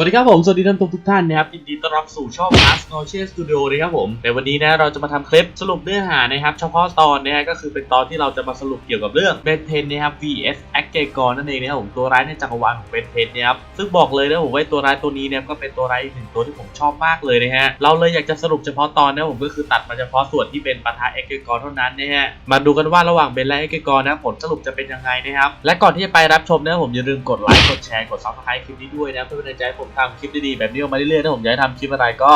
สวัสดีครับผม สวัสดีท่านทุกท่านนะครับยินดีต้อนรับสู่ช่อง Last n o c h e Studio นะครับผม ในวันนี้นะเราจะมาทำคลิปสรุปเนื้อหานะครับเฉพาะตอนนะฮะก็คือเป็นตอนที่เราจะมาสรุปเกี่ยวกับเรื่องเบนเทนนะครับ vs แอคเกกรนั่นเองนะครับผมตัวร้ายในจักรวาลของเบนเทนนะครับซึ่งบอกเลยนะผมว่าตัวร้ายตัวนี้เนี่ยก็เป็นตัวร้ายอีกหนึ่งตัวที่ผมชอบมากเลยนะฮะเราเลยอยากจะสรุปเฉพาะตอนนะผมก็คือตัดมาเฉพาะส่วนที่เป็นปะทะแอคเกกรเท่านั้นนะฮะมาดูกันว่าระหว่างเบนและแอคเกกรนะผลสรุปจะเป็นยังไงนะครับและก่อนที่จะไปรับชมนะผมอย่าลืมกดไลค์กดแชร์กดซับสไครต์คลิปนี้ด้วยนะเพื่อเป็นกำลังใจให้ผมทำคลิปดีๆแบบนี้ออกมาเรื่อยๆถ้าผมอยากให้ทำคลิปอะไรก็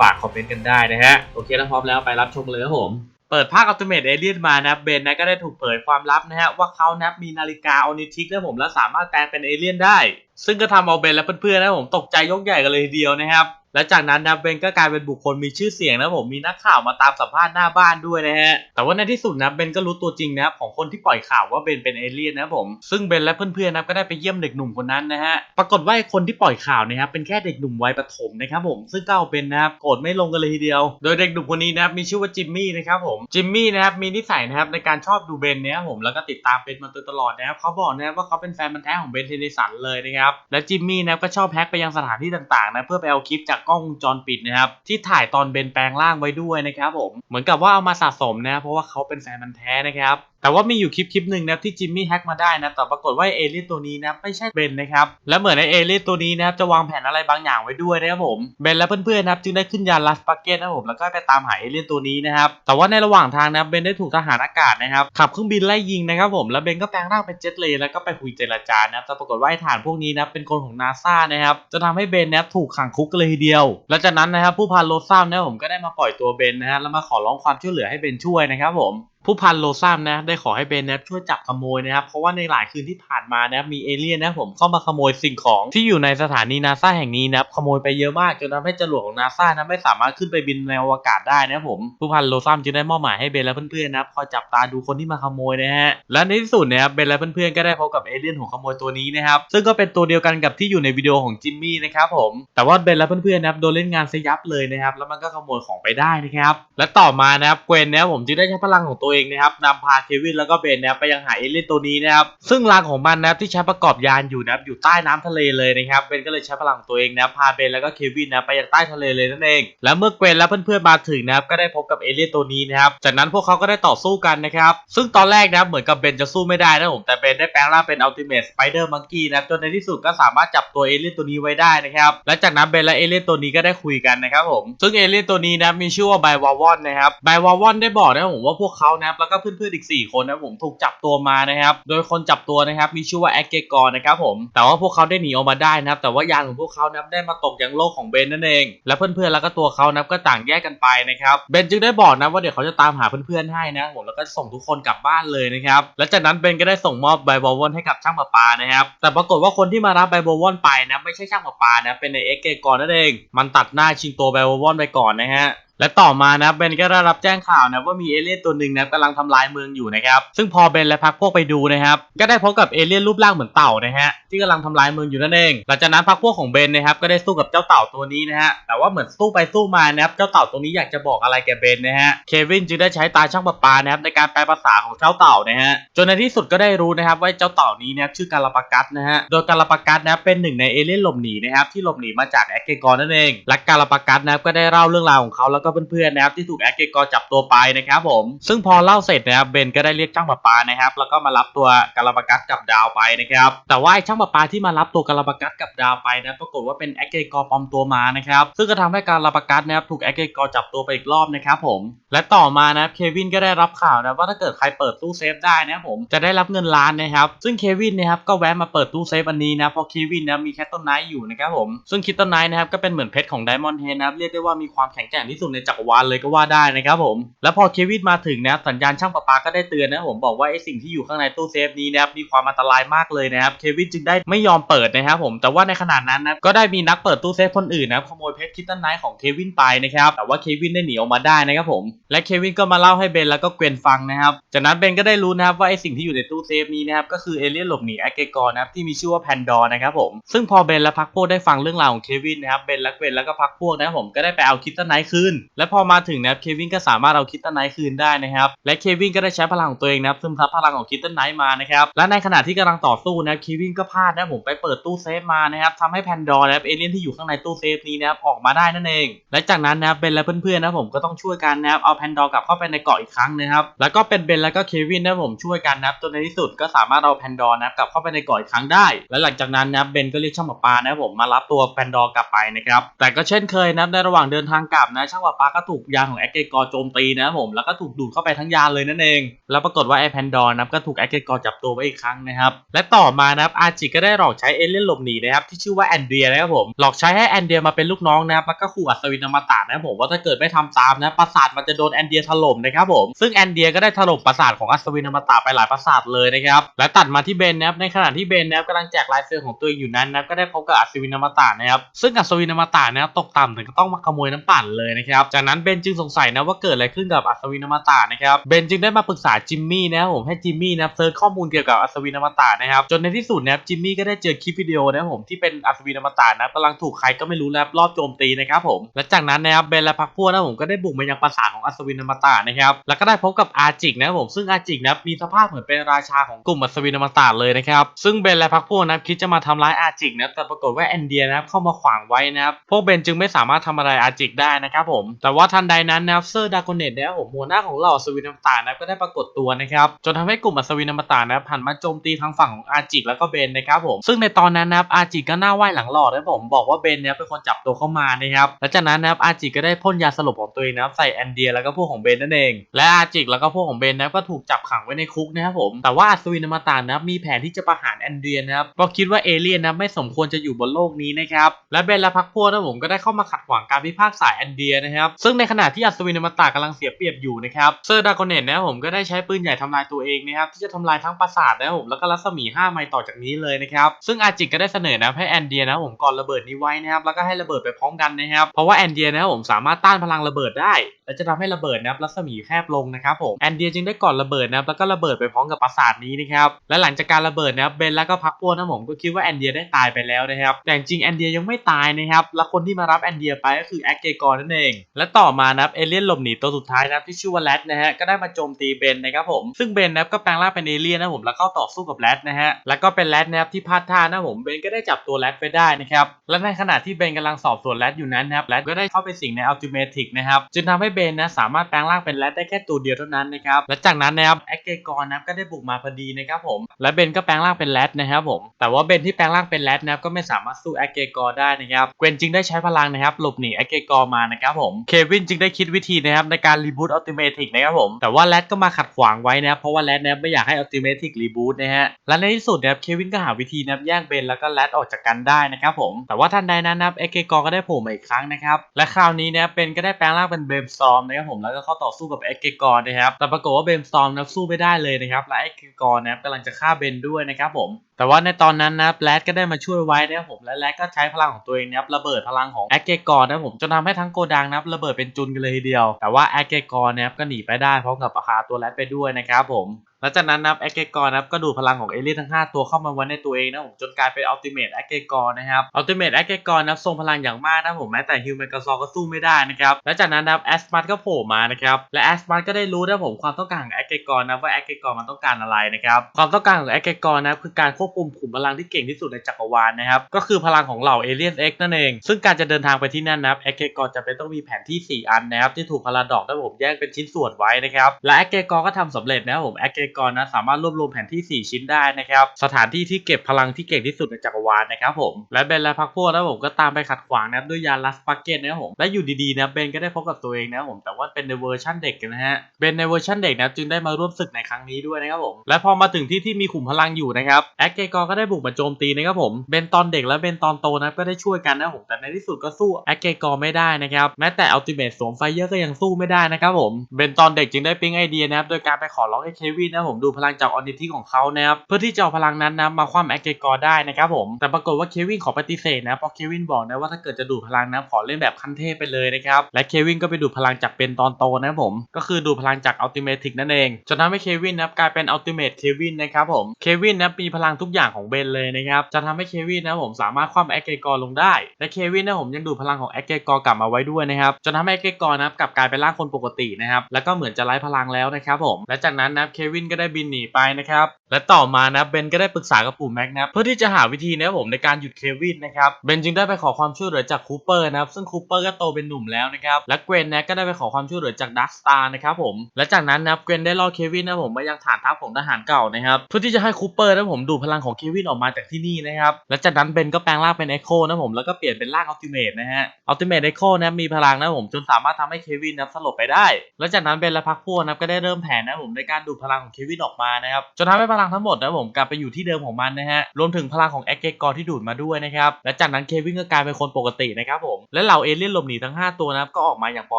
ฝากคอมเมนต์กันได้นะฮะ โอเคถ้าพร้อมแล้วไปรับชมเลยครับผมเปิดภาคอัลติเมทเอเลียนมานะเบนนะก็ได้ถูกเผยความลับนะฮะว่าเขานะมีนาฬิกาออนิทิกนะผมและสามารถแปลงเป็นเอเลี่ยนได้ ซึ่งก็ทำเอาเบนและเพื่อนๆนะผมตกใจยกใหญ่กันเลยทีเดียวนะครับ และจากนั้นนะเบนก็กลายเป็นบุคคลมีชื่อเสียงนะผมมีนักข่าวมาตามสัมภาษณ์หน้าบ้านด้วยนะฮะแต่ว่าในที่สุดนะเบนก็รู้ตัวจริงนะครับของคนที่ปล่อยข่าวว่าเบนเป็นเอเลี่ยนนะครับผมซึ่งเบนและเพื่อนๆนะก็ได้ไปเยี่ยมเด็กหนุ่มคนนั้นนะฮะปรากฏว่าไอ้คนที่ปล่อยข่าวนะครับเป็นแค่เด็กหนุ่มวัยประถมนะครับผมซึ่งก็เอาเบนนะครับโกรธไม่ลงกันเลยทีเดียว โดยเด็กหนุ่มคนนี้นะครับมีชื่อว่าจิมมี่นะครับผมจิมมี่นะครับมีนิสัยนะครับในการชอบดูเบนเนะครับผมแล้วก็ติดตามเบนมาตลอดนะครับเขาบอกนะครับว่าเขาเป็นแฟนมันแท้ของเบนเทนนิสันเลยนะครับและจิมมี่นะก็ชอบแฮกไปยังสถานที่ต่างๆนะเพื่อไปเอาคลิปจากกล้องวงจรปิดนะครับที่ถ่ายตอนเบนแปลงร่างไว้ด้วยนะครับผมเหมือนกับว่าเอามาสะสมนะเพราะว่าเขาเป็นแฟนมันธุ์แท้นะครับ แต่ว่ามีอยู่คลิปคลิปหนึ่งนะที่จิมมี่แฮ็กมาได้นะแต่ปรากฏว่าเอเลี่ยนตัวนี้นะไม่ใช่เบนนะครับและเหมือนในเอเลี่ยนตัวนี้นะครับจะวางแผนอะไรบางอย่างไว้ด้วยนะครับผมเบนและเพื่อนๆนะครับจึงได้ขึ้นยานลัสปักเกตนะครับผมแล้วก็ไปตามหาเอเลี่ยนตัวนี้นะครับแต่ว่าในระหว่างทางนะเบนได้ถูกทหารอากาศนะครับขับเครื่องบินไล่ยิงนะครับผมแล้วเบนก็แปลงร่างเป็นเจ็ตเลยแล้วก็ไปคุยเจรจานะครับแต่ปรากฏว่าไอ้ฐานพวกนี้นะเป็นคนของนาซานะครับจะทำให้เบนนะครับถูกขังคุกกันเลยทีเดียว และจากนั้นนะครับผู้พันโรซัมนะครับผมก็ได้มาปล่อยตัวเบนนะฮะแล้วมาขอร้องความช่วยเหลือให้เบนช่วยนะครับผม ผู้พันโลซัมนะได้ขอให้เบนนะช่วยจับขโมยนะครับเพราะว่าในหลายคืนที่ผ่านมานับมีเอเลี่ยนนะผมเข้ามาขโมยสิ่งของที่อยู่ในสถานีนาซาแห่งนี้นับขโมยไปเยอะมากจนทำให้จรวดของนาซานะไม่สามารถขึ้นไปบินในอวกาศได้นะผมผู้พันโลซัมจึงได้มอบหมายให้เบนและเพื่อนๆนะครับคอยจับตาดูคนที่มาขโมยนะฮะและในที่สุดนะครับเบนและเพื่อนๆก็ได้พบกับเอเลี่ยนหัวขโมยตัวนี้นะครับซึ่งก็เป็นตัวเดียวกันกับที่อยู่ในวิดีโอของจิมมี่นะครับผมแต่ว่าเบนและเพื่อนๆนะครับโดนเล่นงานซะยับเลยนะครับแล้วมันก็ขโมยของไปได้นะครับและต่อมานะครับเกวนนะครับผมจึงได้ใช้พลังของตัวเองนะครับนำพาเควินแล้วก็เบนนะไปยังหาเอเลี่ยนตัวนี้นะครับซึ่งรังของมันนะครับที่ใช้ประกอบยานอยู่นะครับอยู่ใต้น้ำทะเลเลยนะครับเบนก็เลยใช้พลังตัวเองนะพาเบนแล้วก็เควินนะไปยังใต้ทะเลเลยนั่นเอง และเมื่อเกวนและเพื่อนๆมาถึงนะครับก็ได้พบกับเอเลี่ยนตัวนี้นะครับจากนั้นพวกเขาก็ได้ต่อสู้กันนะครับซึ่งตอนแรกนะเหมือนกับเบนจะสู้ไม่ได้นะผมแต่เบนได้แปลงร่างเป็นอัลติเมทสไปเดอร์มังกี้นะจนในที่สุดก็สามารถจับตัวเอเลี่ยนตัวนี้ไว้ได้นะครับและจากนั้นเบนและเอเลี่ยนตัวนี้ก็ได้คุยกันนะครับผมซึ่งเอเลี่ยนตัวนี้นะมีชื่อว่าไบวาวอนนะครับไบวาวอนได้บอกนะผมว่าพวกเขานะครับแล้วก็เพื่อนๆอีก 4 คนนะผมถูกจับตัวมานะครับ โดยคนจับตัวนะครับมีชื่อว่าแอคเกกอร์นะครับผมแต่ว่าพวกเขาได้หนีออกมาได้นะครับ แต่ว่ายานของพวกเขานะได้มาตกยังโลกของเบนนั่นเอง และเพื่อนๆแล้วก็ตัวเขานะก็ต่างแยกกันไปนะครับเบนจึงได้บอกนะว่าเดี๋ยวเขาจะตามหาเพื่อนๆให้นะผมแล้วก็ส่งทุกคนกลับบ้านเลยนะครับและจากนั้นเบนก็ได้ส่งมอบไบวอวอนให้กับช่างประปานะครับแต่ปรากฏว่าคนที่มารับไบวอวอนไปนะไม่ใช่ช่างประปานะเป็นในเอ็กเกกอร์นั่นเอง มันตัดหน้าชิงตัวไบวอวอนไปก่อนนะฮะ และต่อมานะเบนก็ได้รับแจ้งข่าวนะว่ามีเอเลี่ยนตัวหนึ่งนะกำลังทำลายเมืองอยู่นะครับซึ่งพอเบนและพักพวกไปดูนะครับก็ได้พบกับเอเลี่ยนรูปร่างเหมือนเต่านะฮะที่กำลังทำลายเมืองอยู่นั่นเองหลังจากนั้นพักพวกของเบนนะครับก็ได้สู้กับเจ้าเต่าตัวนี้นะฮะแต่ว่าเหมือนสู้ไปสู้มานะครับเจ้าเต่าตัวนี้อยากจะบอกอะไรแกเบนนะฮะเควินจึงได้ใช้ตาช่างประปานะครับในการแปลภาษาของเจ้าเต่านะฮะจนในที่สุดก็ได้รู้นะครับว่าเจ้าเต่านี้นะครับชื่อกาลาปากัสนะฮะโดยกาลาปากัสนะครับเป็นหนึ่งในเอเลี่ยนหลบหนีนะครับที่หลบหนีมาจากแอคเกกอร์นั่นเองและกาลาปากัสนะครับก็ได้เล่าเรื่องราวของเขาแล้วก็เพื่อนๆนะครับที่ถูกแอคเกกอร์จับตัวไปนะครับผมซึ่งพอเล่าเสร็จนะครับเบนก็ได้เรียกช่างประปานะครับแล้วก็มารับตัวกาลาปากัสกับดาวไปนะครับแต่ว่าไอ้ช่างประปาที่มารับตัวกาลาปากัสกับดาวไปนะปรากฏว่าเป็นแอคเกกอร์ปลอมตัวมานะครับซึ่งก็ทำให้กาลาปากัสนะครับถูกแอคเกกอร์จับตัวไปอีกรอบนะครับผมและต่อมานะครับเควินก็ได้รับข่าวนะว่าถ้าเกิดใครเปิดตู้เซฟได้นะครับผมจะได้รับเงินล้านนะครับซึ่งเควินนะครับก็แวะมาเปิดตู้เซฟอันนี้นะเพราะเควินนะมีแคตตอนไนท์อยู่นะครับผมซึ่งคิตตอนไนท์นะครับก็เป็นเหมือนเพชรของไดมอนด์เฮดนะครับเรียกได้ว่ามีความแข็งแกร่งที่สุดในจักรวาลเลยก็ว่าได้นะครับผม แล้วพอเควินมาถึงนะครับสัญญาณช่างประปาก็ได้เตือนนะผมบอกว่าไอ้สิ่งที่อยู่ข้างในตู้เซฟนี้นะครับมีความอันตรายมากเลยนะครับเควินจึงได้ไม่ยอมเปิดนะครับผมแต่ว่าในขณะนั้นนะก็ได้มีนักเปิดตู้เซฟคนอื่นนะขโมยเพชรคิตตันไนท์ของเควินไปนะครับแต่ว่าเควินได้หนีออกมาได้นะครับผมและเควินก็มาเล่าให้เบนแล้วก็เกวนฟังนะครับจากนั้นเบนก็ได้รู้นะครับว่าไอ้สิ่งที่อยู่ในตู้เซฟนี้นะครับก็คือเอเลี่ยนหลบหนีแอคเกกอร์นะครับที่มีชื่อว่าแพนดอร์นะครับผมซึ่งพอเบนและพักพวกได้ฟังเรื่องราวของเควินนะครับเบนและเกวนแล้วก็พักพวกนะครับผมก็ได้ไปเอาคิตตันไนท์คืนและพอมาถึงนะครับเควินก็สามารถเอาคิตตันไนท์คืนได้นะครับและเควินก็ได้ใช้พลังของตัวเองนะครับซึมซับพลังของคิตตันไนท์มานะครับและในขณะที่กำลังต่อสู้นะครับเควินก็พลาดนะผมไปเปิดตู้เซฟมานะครับทำให้แพนดอร์นะครับเอเลี่ยนที่อยู่ข้างในตู้เซฟนี้นะครับออกมาได้นั่นเอง และจากนั้นนะครับเบนและเพื่อนๆนะผมก็ต้องช่วยกันนะครับเอาแพนดอร์กลับเข้าไปในเกาะอีกครั้งนะครับแล้วก็เป็นเบนแล้วก็เควินนะผมช่วยกันนะครับจนในที่สุดก็สามารถเอาแพนดอร์นะครับกลับเข้าไปในเกาะอีกครั้งได้ และหลังจากนั้นนะครับเบนก็เรียกช่างประปานะครับผมมารับตัวแพนดอร์กลับไปนะครับแต่ก็เช่นเคยนะครับในระหว่างเดินทางกลับนะช่างประปาก็ถูกยานของแอคเกกอร์โจมตีนะครับผมแล้วก็ถูกดูดเข้าไปทั้งยานเลยนั่นเอง แล้วปรากฏว่าไอแพนดอร์นะก็ถูกแอคเกกอร์จับตัวไว้อีกครั้งนะครับและต่อมานะครับอาจิก็ได้หลอกใช้เอเลี่ยนหลบหนีนะครับที่ชื่อว่าแอนเดียนะครับผมหลอกใช้ให้แอนเดียมาเป็นลูกน้องนะครับแล้วก็ขู่อัศวินอมตะนะครับผมว่าถ้าเกิดไม่ทำตามนะปราสาทมันจะโดนแอนเดียถล่มนะครับผมซึ่งแอนเดียก็ได้ถล่มปราสาทของอัศวินอมตะไปหลายปราสาทเลยนะครับและตัดมาที่เบนนะครับในขณะที่เบนนะครับกำลังแจกลายเซ็นของตัวเองอยู่นั้นนะครับก็ได้พบกับอัศวินอมตะนะครับซึ่งอัศวินอมตะนะครับตกต่ำถึงก็ต้องมาขโมยน้ำปั่นเลยนะครับจากนั้นเบนจึงสงสัยนะว่าเกิดอะไรขึ้นกับอัศวินอมตะนะครับเบนจึงได้มาปรึกษาจิมมี่นะครับผมให้จิมมี่นับเซิร์ชข้อมูลเกี่ยวกับอัศวินอมตะนะครับจนในที่สุดนะครับจิมมี่ก็ได้เจอคลิปวิดีโอนะครับผมที่เป็นอัศวินอมตะนะกำลังถูกใครก็ไม่รู้นะครับรอบโจมตีนะครับผมและจากนั้นนะครับเบนและพรรคพวกนะครับผมก็ได้บุกมายังปราสาทของอัศวินอมตะนะครับแล้วก็ได้พบกับอาจิกนะครับผมซึ่งอาจิกนะมีสภาพเหมือนเป็นราชาของกลุ่มอัศวินอมตะเลยนะครับซึ่งเบนและพรรคพวกนะครับคิดจะมาทำร้ายอาจิกนะแต่ปรากฏว่าแอนเดียนะครับเข้ามาขวางไว้นะครับพวกเบนจึงไม่สามารถทำอะไรอาจิกได้นะครับผมแต่ว่าทันใดนั้นนะครับเซอร์ดากอนเนตนะครับผมหัวหน้าของเหล่าอัศวินอมตะนะครับก็ได้ปรากฏตัวนะครับจนทำให้กลุ่มอัศวินอมตะนะครับหันมาโจมตีทางฝั่งของอาจิกแล้วก็เบนนะครับผมซึ่งในตอนนั้นนะครับอาจิกก็หน้าไหว้หลังหล่อนะครับผมบอกว่าเบนเนี่ยเป็นคนจับตัวเข้ามานะครับและจากนั้นนะครับอาจิกก็ได้พ่นยาสลบของตัวเองนะครับใส่แอนเดียแล้วก็พวกของเบนนั่นเอง และอาจิกแล้วก็พวกของเบนนะครับก็ถูกจับขังไว้ในคุกนะครับผมแต่ว่าอัศวินอมตะนะครับมีแผนที่จะประหารแอนเดียนะครับเพราะคิดว่าเอเลี่ยนนะไม่สมควรจะอยู่บนโลกนี้นะครับและเบนและพรรคพวกนะผมก็ได้เข้ามาขัดขวางการพิพากษาแอนเดียนะครับซึ่งในขณะที่อัศวินอมตะกำลังเสียเปรียบอยู่นะครับเซอร์ดากอนเนตนะครับผมก็ได้ใช้ปืนใหญ่ทำลายตัวเองนะครับที่จะทำลายทั้งปราสาทนะครับผมแล้วก็รัศมี 5 ไมล์ต่อจากนี้เลยนะครับซึ่งอาจิกก็ได้เสนอนะให้แอนเดียนะผมก่อนระเบิดนี้ไว้นะครับแล้วก็ให้ระเบิดไปพร้อมกันนะครับเพราะว่าแอนเดียนะครับผมสามารถต้านพลังระเบิดได้ และจะทำให้ระเบิดนะครับรัศมีแคบลงนะครับผมแอนเดียจึงได้ก่อนระเบิดนะครับแล้วก็ระเบิดไปพร้อมกับปราสาทนี้นะครับและหลังจากการระเบิดนะครับเบนแล้วก็พักพวกนะผมก็คิดว่าแอนเดียได้ตายไปแล้วนะครับแต่จริงแอนเดียยังไม่ตายนะครับและคนที่มารับแอนเดียไปก็คือแอคเกกอร์นั่นเองและต่อมานะครับเอเลี่ยนหลบหนีตัวสุดท้ายนะครับที่ชื่อว่าแรดนะฮะก็ได้มาโจมตีเบนนะครับผมซึ่งเบนนะครับก็แปลงร่างเป็นเอเลี่ยนนะผมแล้วเข้าต่อสู้กับแรดนะฮะแล้วก็เป็นแรดนะครับที่พลาดท่านะผมเบนก็ได้จับตัวแรดไปได้นะครับและในขณะที่เบนกำลังสอบสวนแรดอยู่นั้นนะครับแรดก็ได้เข้าไปสิงในอัลติเมทิกนะครับจึงทำให้เบนนะสามารถแปลงร่างเป็นแรดได้แค่ตัวเดียวเท่านั้นนะครับและจากนั้นนะครับแอคเกกอร์นะก็ได้บุกมาพอดีนะครับผมและเบนก็แปลงร่างเป็นแรดนะครับผมแต่ว่าเบนที่แปลงร่างเป็นแรดนะครับก็ไม่สามารถสู้แอคเกกอร์ได้นะครับเกวนจึงได้ใช้พลังนะครับหลบหนีแอคเกกอร์มานะครับผมเควินจึงได้คิดวิธีนะครับในการรีบูตอัลติเมทิกนะครับผมแต่ว่าแรดก็มาขัดขวางไว้นะครับเพราะว่าแรดนะครับไม่อยากให้อัลติเมทิกรีบูตนะฮะและในที่สุดนะครับเควินก็หาวิธีนะครับแย่งเบนแล้วก็แรดออกจากกันได้นะครับผมแต่ว่าทันใดนั้นนะครับแอเกกอร์ก็ได้โผล่มาอีกครั้งนะครับและคราวนี้นะครับเบนก็ได้แปลงร่างเป็นเบมสตอมนะครับผมแล้วก็เข้าต่อสู้กับแอเกกอร์นะครับแต่ปรากฏว่าเบมสตอมนะสู้ไม่ได้เลยนะครับและแอเกกอร์นะครับกำลังจะฆ่าเบนด้วยนะครับผม แต่ว่าในตอนนั้นนะแรดก็ได้มาช่วยไว้นะครับผมและแรดก็ใช้พลังของตัวเองนะครับระเบิดพลังของแอคเกกอร์นะครับผมจนทำให้ทั้งโกดังนะครับระเบิดเป็นจุนกันเลยทีเดียว แต่ว่าแอคเกกอร์นะครับก็หนีไปได้พร้อมกับปะคาตัวแรดไปด้วยนะครับผมหลังจากนั้นนะครับแอคเกกอร์นะครับก็ดูพลังของเอเลี่ยนทั้ง 5 ตัวเข้ามาไว้ในตัวเองนะผมจนกลายเป็นอัลติเมทแอคเกกอร์นะครับอัลติเมทแอคเกกอร์นะครับทรงพลังอย่างมากนะผมแม้แต่ฮิวแมนกาซอก็สู้ไม่ได้นะครับและจากนั้นนะครับแอสมัตก็โผล่มานะครับและแอสมัตก็ได้รู้นะผมความต้องการของแอคเกกอร์นะว่าแอคเกกอร์มันต้องการอะไรนะครับความต้องการของแอคเกกอร์นะครับคือการควบคุมขุมพลังที่เก่งที่สุดในจักรวาลนะครับก็คือพลังของเหล่าเอเลี่ยนเอ็กนั่นเองซึ่งการจะเดินทางไปที่นั่นนะครับแอคเกกอร์จะเป็นต้องมีแผนที่ 4 อันนะครับที่ถูกพาราดอกนะผมแยกเป็นชิ้นส่วนไว้นะครับและแอคเกกอร์ก็ทำสำเร็จนะผมแอคเกกอร์นะสามารถรวบรวมแผนที่ 4 ชิ้นได้นะครับ สถานที่ที่เก็บพลังที่เก่งที่สุดในจักรวาลนะครับผม และเบนและพักพวกนะผมก็ตามไปขัดขวางนับด้วยยาลัสปักเก็ตนะครับผม และอยู่ดีๆนะเบนก็ได้พบกับตัวเองนะครับผมแต่ว่าเป็นในเวอร์ชั่นเด็กกันนะฮะ เบนในเวอร์ชั่นเด็กนะจึงได้มาร่วมศึกในครั้งนี้ด้วยนะครับผม และพอมาถึงที่ที่มีขุมพลังอยู่นะครับ แอคเกกอร์ก็ได้บุกมาโจมตีนะครับผม เบนตอนเด็กและเบนตอนโตนะก็ได้ช่วยกันนะครับผม แต่ในที่สุดก็สู้แอคเกกอร์ไม่ได้นะครับแม้แต่อัลติเมทสวมไฟเยอร์ก็ยังสู้ไม่ได้นะครับผม เบนตอนเด็กจึงได้ปิ๊งไอเดียนะครับโดยการไปขอร้องให้เควินนะผมดูพลังจากออนิที่ของเขานะครับเพื่อที่จะเอาพลังนั้นนะมาคว่ำแอคเกกอร์ได้นะครับผมแต่ปรากฏว่าเควินขอปฏิเสธนะเพราะเควินบอกนะว่าถ้าเกิดจะดูดพลังนะขอเล่นแบบขั้นเทพไปเลยนะครับและเควินก็ไปดูดพลังจากเป็นตอนโตนะผมก็คือดูดพลังจากอัลติเมทิกนั่นเองจนทำให้เควินนะกลายเป็นอัลติเมทเควินนะครับผมเควินนะมีพลังทุกอย่างของเบนเลยนะครับจะทำให้เควินนะผมสามารถคว่ำแอคเกกอร์ลงได้และเควินนะผมยังดูดพลังของแอคเกกอร์กลับมาไว้ด้วยนะครับจนทำให้แอคเกกอร์นะกลับกลายเป็นร่างคนปกตินะครับแล้วก็เหมือนจะไร้พลังแล้วนะครับผมและจากนั้นนะเควินก็ได้บินหนีไปนะครับและต่อมานะเบนก็ได้ปรึกษากับปู่แม็กนับเพื่อที่จะหาวิธีนะผมในการหยุดเควินนะครับเบนจึงได้ไปขอความช่วยเหลือจากคูเปอร์นะครับซึ่งคูเปอร์ก็โตเป็นหนุ่มแล้วนะครับและเกรนนะก็ได้ไปขอความช่วยเหลือจากดักสตาร์นะครับผมและจากนั้นนะเกรนได้ล่อเควินนะผมมายังฐานทัพของทหารเก่านะครับเพื่อที่จะให้คูเปอร์นะผมดูพลังของเควินออกมาจากที่นี่นะครับและจากนั้นเบนก็แปลงร่างเป็นเอ็กโคนะผมแล้วก็เปลี่ยนเป็นร่างอัลติเมทนะฮะอัลติเมทเอ็กโคนะมีพลังนะผมจนสามารถทำให้เควินนะสลบไปได้ และจากนั้นเบนและพักพวกนะก็ได้เริ่มแผนนะผมในการดูพลังของเควินออกมานะครับจนทำให้พลังทั้งหมดนะผมกลับไปอยู่ที่เดิมของมันนะฮะรวมถึงพลังของแอคเกกอร์ที่ดูดมาด้วยนะครับและจากนั้นเควินก็กลายเป็นคนปกตินะครับผมและเหล่าเอเลี่ยนหลบหนีทั้ง 5 ตัวนะครับก็ออกมาอย่างปล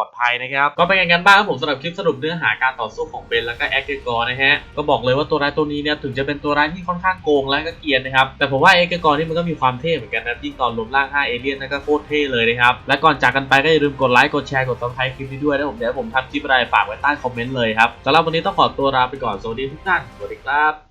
อดภัยนะครับก็เป็นไงกันบ้างครับผมสำหรับคลิปสรุปเนื้อหาการต่อสู้ของเบนแล้วก็แอคเกกอร์นะฮะก็บอกเลยว่าตัวร้ายตัวนี้เนี่ยถึงจะเป็นตัวร้ายที่ค่อนข้างโกงและก็เกียนนะครับแต่ผมว่าแอคเกกอร์นี่มันก็มีความเท่เหมือนกันนะยิ่งตอนรวมร่าง5เอเลี่ยนนั่นก็โคตรเท่เลยนะครับและก่อนจากกันไปก็อย่าลืมกดไลค์กดแชร์กดซับสไครต์คลิปนี้ด้วยนะผมเดี๋ยวผมทำคลิปอะไรฝากไว้ใต้คอมเมนต์เลยครับสำหรับวันนี้ต้องขอตัวลาไปก่อนสวัสดีทุกท่าน สวัสดีครับ